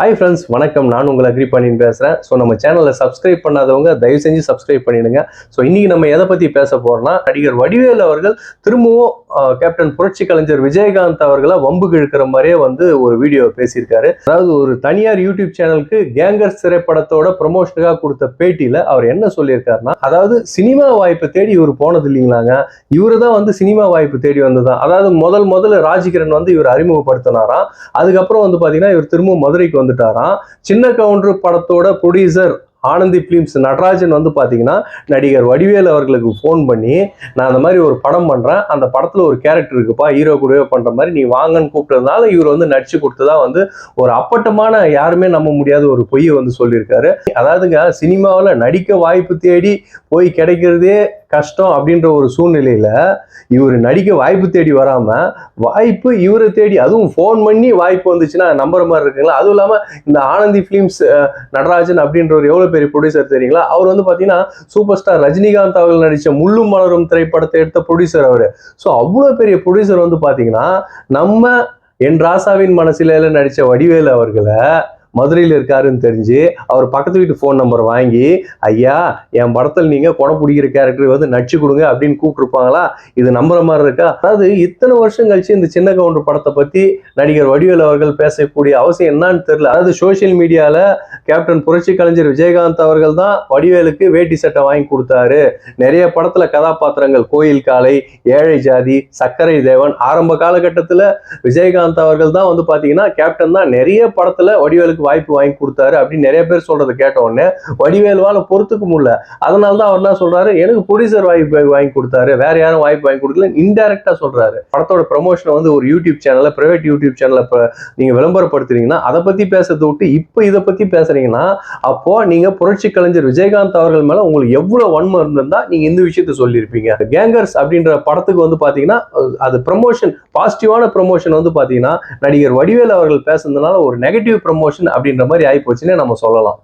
Hi friends வணக்கம். நான் உங்களை அக்ரி பண்ணின்னு பேசுகிறேன் ஸோ நம்ம சேனலை சப்ஸ்கிரைப் பண்ணாதவங்க தயவு செஞ்சு சப்ஸ்கிரைப் பண்ணிடுங்க. ஸோ இன்றைக்கி நம்ம எதை பற்றி பேச போகிறோம்னா நடிகர் வடிவேல் அவர்கள் திரும்பவும் கேப்டன் புரட்சி கலைஞர் விஜயகாந்த் அவர்களை வம்புக்கு இழுக்கிற மாதிரியே வந்து ஒரு வீடியோ பேசியிருக்காரு. அதாவது ஒரு தனியார் யூடியூப் சேனலுக்கு கேங்கர்ஸ் திரைப்படத்தோட ப்ரமோஷனுக்காக கொடுத்த பேட்டியில் அவர் என்ன சொல்லியிருக்காருன்னா அதாவது சினிமா வாய்ப்பு தேடி இவர் போனது இல்லைங்களாங்க. இவரு தான் வந்து சினிமா வாய்ப்பு தேடி வந்ததான் அதாவது முதல் முதல்ல ராஜகிரண் வந்து இவர் அறிமுகப்படுத்தினாராம். அதுக்கப்புறம் வந்து பார்த்தீங்கன்னா இவர் திரும்பவும் மதுரைக்கு வந்துட்டாராம். சின்ன கவுண்டர் படத்தோட ப்ரொடியூசர் ஆனந்தி ஃபிலிம்ஸ் நடராஜன் வந்து பார்த்தீங்கன்னா நடிகர் வடிவேல் அவர்களுக்கு ஃபோன் பண்ணி நான் அந்த மாதிரி ஒரு படம் பண்ணுறேன் அந்த படத்தில் ஒரு கேரக்டர் இருக்குப்பா ஹீரோ கூடவே பண்ணுற மாதிரி நீ வாங்கன்னு கூப்பிட்டதுனால இவர் வந்து நடிச்சு கொடுத்ததா வந்து ஒரு அப்பட்டமான யாருமே நம்ப முடியாத ஒரு பொய்யை வந்து சொல்லியிருக்காரு. அதாவதுங்க சினிமாவில் நடிக்க வாய்ப்பு தேடி போய் கிடைக்கிறதே கஷ்டம் அப்படின்ற ஒரு சூழ்நிலையில இவர் நடிக்க வாய்ப்பு தேடி வராம வாய்ப்பு இவரை தேடி அதுவும் ஃபோன் பண்ணி வாய்ப்பு வந்துச்சுன்னா நம்புற மாதிரி இருக்குங்களா? அதுவும் இல்லாம இந்த ஆனந்தி ஃபிலிம்ஸ் நடராஜன் அப்படின்றவர் எவ்வளவு பெரிய ப்ரொடியூசர் தெரியுங்களா? அவர் வந்து பாத்தீங்கன்னா சூப்பர் ஸ்டார் ரஜினிகாந்த் அவர்கள் நடிச்ச முள்ளும் மலரும் திரைப்படத்தை எடுத்த ப்ரொடியூசர் அவர். ஸோ அவ்வளோ பெரிய ப்ரொடியூசர் வந்து பாத்தீங்கன்னா நம்ம என் ராசாவின் மனசில நடிச்ச வடிவேலு அவர்களை மதுரையில் இருக்காருன்னு தெரிஞ்சு அவர் பக்கத்து வீட்டு ஃபோன் நம்பர் வாங்கி ஐயா என் படத்தில் நீங்கள் கொடை பிடிக்கிற கேரக்டர் வந்து நச்சு கொடுங்க அப்படின்னு கூப்பிட்டுருப்பாங்களா? இது நம்புற மாதிரி இருக்கா? அதாவது இத்தனை வருஷம் கழிச்சு இந்த சின்ன கவுண்டர் படத்தை பற்றி நடிகர் வடிவேல் அவர்கள் பேசக்கூடிய அவசியம் என்னன்னு தெரியல. அதாவது சோஷியல் மீடியாவில் கேப்டன் புரட்சி கலைஞர் விஜயகாந்த் அவர்கள் தான் வடிவேலுக்கு வேட்டி சட்டை வாங்கி கொடுத்தாரு. நிறைய படத்தில் கதாபாத்திரங்கள் கோயில் காலை ஏழை ஜாதி சக்கரை தேவன் ஆரம்ப காலகட்டத்தில் விஜயகாந்த் அவர்கள் தான் வந்து பார்த்தீங்கன்னா கேப்டன் தான். நிறைய படத்தில் வடிவேலுக்கு வாய்ப்பு வாங்கி கொடுத்தாரு அப்படின்னு நிறைய பேர் சொல்றதை கேட்ட உடனே வடிவேலுவால பொறுத்துக்க முடியல. அதனால தான் அவர் என்ன சொல்றாரு? எனக்கு ப்ரொடியூசர் வாய்ப்பு வாங்கி கொடுத்தாரு. வேற யாரும் வாய்ப்பு வாங்கி கொடுக்கல. இன்டெரக்டா சொல்றாரு. படத்தோட ப்ரமோஷனை வந்து ஒரு யூடியூப் சேனல்ல பிரைவேட் யூடியூப் சேனல்ல நீங்க விளம்பரப்படுத்துறீங்கன்னா அதை பத்தி பேசுறதை விட்டு இப்போ இதை பத்தி பேசுறீங்கன்னா அப்போ நீங்க புரட்சி கலைஞர் விஜயகாந்த் அவர்கள் மேல உங்களுக்கு எவ்வளவு வன்மை இருந்திருந்தா நீங்க இந்த விஷயத்த சொல்லியிருப்பீங்க. கேங்கர்ஸ் அப்படின்ற படத்துக்கு வந்து பாத்தீங்கன்னா அது ப்ரமோஷன் பாசிட்டிவான ப்ரமோஷன் வந்து பாத்தீங்கன்னா நடிகர் வடிவேல் அவர்கள் பேசுனதுனால ஒரு நெகட்டிவ் ப்ரமோஷன் அப்படின்ற மாதிரி ஆகி போச்சுன்னே நம்ம சொல்லலாம்.